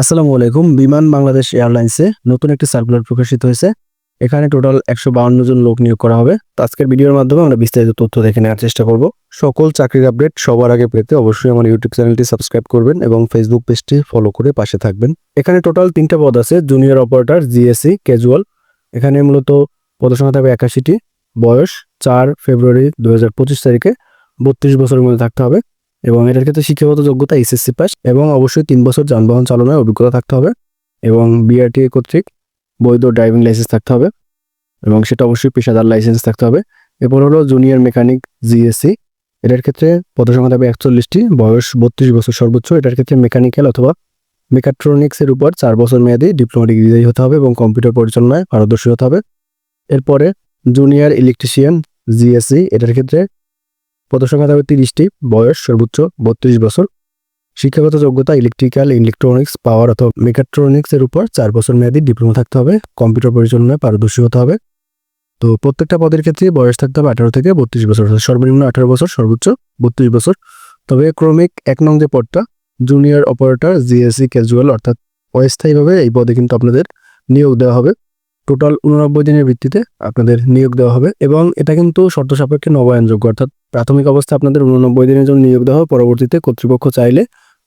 আসসালামু আলাইকুম। বিমান বাংলাদেশ এয়ারলাইন্সে নতুন একটি সার্কুলার প্রকাশিত হয়েছে। এখানে টোটাল একশো বাউন্ন জন লোক নিয়োগ করা হবে। তো আজকের ভিডিওর মাধ্যমে আমরা বিস্তারিত তথ্য দেখে নেওয়ার চেষ্টা করব। সকল চাকরির আপডেট সবার আগে পেতে অবশ্যই আমার ইউটিউব চ্যানেলটি সাবস্ক্রাইব করবেন এবং ফেসবুক পেজটি ফলো করে পাশে থাকবেন। এখানে টোটাল তিনটা পদ আছে, জুনিয়র অপারেটর, জিএসসি, ক্যাজুয়াল। এখানে মূলত পদসংখ্যা থাকবে একাশিটি। বয়স চার ফেব্রুয়ারি দু হাজার পঁচিশ তারিখে। বত্রিশ বছরের মধ্যে থাকতে হবে। এবং এটার ক্ষেত্রে শিক্ষাগত যোগ্যতা এসএসসি পাস এবং অবশ্যই তিন বছর যানবাহন চালনায় অভিজ্ঞতা থাকতে হবে এবং বিআরটিএ কর্তৃক বৈধ ড্রাইভিং লাইসেন্স থাকতে হবে এবং সেটা অবশ্যই পেশাদার লাইসেন্স থাকতে হবে। এরপর হলো জুনিয়র মেকানিক জিএসসি এটার ক্ষেত্রে পদসংখ্যা থাকবে একচল্লিশটি, বয়স বত্রিশ বছর সর্বোচ্চ। এটার ক্ষেত্রে মেকানিক্যাল অথবা মেকাট্রনিক্সের উপর চার বছর মেয়াদী ডিপ্লোমা ডিগ্রি হতে হবে এবং কম্পিউটার পরিচালনায় পারদর্শী হতে হবে। এরপরে জুনিয়র ইলেকট্রিশিয়ান জিএসসি এটার ক্ষেত্রে পদসংখ্যা থাকবে তিরিশটি, বয়স সর্বোচ্চ বত্রিশ বছর। শিক্ষাগত যোগ্যতা ইলেকট্রিক্যাল ইলেকট্রনিক্স পাওয়ার অথবা মেকাট্রনিক্স এর উপর চার বছর মেয়াদী ডিপ্লোমা থাকতে হবে। কম্পিউটার পরিচালনায় পারদর্শী হতে হবে। তো প্রত্যেকটা পদের ক্ষেত্রে বয়স থাকতে হবে আঠারো থেকে বত্রিশ বছর সর্বনিম্ন আঠারো বছর, সর্বোচ্চ বত্রিশ বছর। তবে ক্রমিক এক নং যে পদটা জুনিয়র অপারেটর জিএসসি ক্যাজুয়াল অর্থাৎ অস্থায়ীভাবে এই পদে কিন্তু আপনাদের নিয়োগ দেওয়া হবে। টোটাল উননব্বই দিনের ভিত্তিতে আপনাদের নিয়োগ দেওয়া হবে এবং এটা কিন্তু শর্ত সাপেক্ষে নবায়নযোগ্য, অর্থাৎ প্রাথমিক অবস্থায় আপনাদের উননব্বই দিনের জন্য নিয়োগ দেওয়া হবে, পরবর্তীতে কর্তৃপক্ষ চাইলে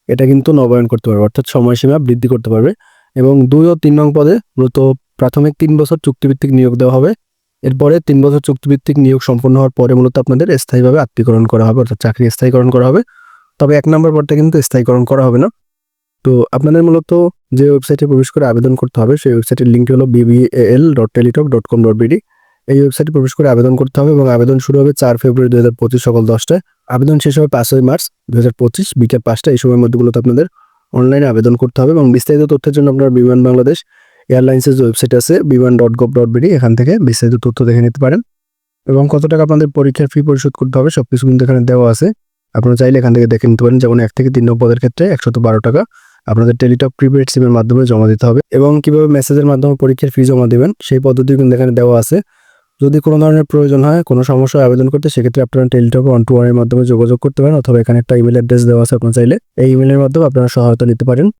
এটা কিন্তু নবায়ন করতে পারবে, অর্থাৎ সময়সীমা বৃদ্ধি করতে পারবে এবং দুই ও তিন নং পদে মূলত প্রাথমিক তিন বছর চুক্তিভিত্তিক নিয়োগ দেওয়া হবে। এরপরে তিন বছর চুক্তিভিত্তিক নিয়োগ সম্পন্ন হওয়ার পরে মূলত আপনাদের স্থায়ীভাবে আত্মীকরণ করা হবে, অর্থাৎ চাকরি স্থায়ীকরণ করা হবে। তবে এক নম্বর পদটা কিন্তু স্থায়ীকরণ করা হবে না। তো আপনাদের মূলত যে ওয়েবসাইটে প্রবেশ করে আবেদন করতে হবে, সেই ওয়েবসাইটের লিঙ্কটি হলো BBL dot Teletalk dot com dot BD এই ওয়েবসাইটে প্রবেশ করে আবেদন করতে হবে এবং আবেদন শুরু হবে চার ফেব্রুয়ারি দু হাজার পঁচিশ সকাল দশটায়। আবেদন শেষ হবে পাঁচই মার্চ দু হাজার পঁচিশ বিকেল পাঁচটা এই সময়ের মধ্যেগুলোতে আপনাদের অনলাইনে আবেদন করতে হবে এবং বিস্তারিত তথ্যের জন্য আপনার বিমান বাংলাদেশ এয়ারলাইন্সের যে ওয়েবসাইট আছে বিমান ডট গভ ডট বিডি এখান থেকে বিস্তারিত তথ্য দেখে নিতে পারেন। এবং কত টাকা আপনাদের পরীক্ষার ফি পরিশোধ করতে হবে সব কিছু কিন্তু এখানে দেওয়া আছে। আপনারা চাইলে এখান থেকে দেখে নিতে পারেন। যেমন এক থেকে তিন নম্বর পদের ক্ষেত্রে একশত বারো টাকা। আপনাদের টেলিটক প্রিপেড সিমের মাধ্যমে জমা দিতে হবে এবং কীভাবে মেসেজের মাধ্যমে পরীক্ষার ফি জমা দেবেন, সেই পদ্ধতি কিন্তু এখানে দেওয়া আছে। যদি কোনো ধরনের প্রয়োজন হয়, কোনো সমস্যা আবেদন করতে, সেক্ষেত্রে আপনারা টেলিটক ওয়ান টু ওয়ানের মাধ্যমে যোগাযোগ করতে পারেন অথবা এখানে একটা ইমেল অ্যাড্রেস দেওয়া আছে আপনার চাইলে। এই ইমেলের মাধ্যমে আপনারা সহায়তা নিতে পারেন।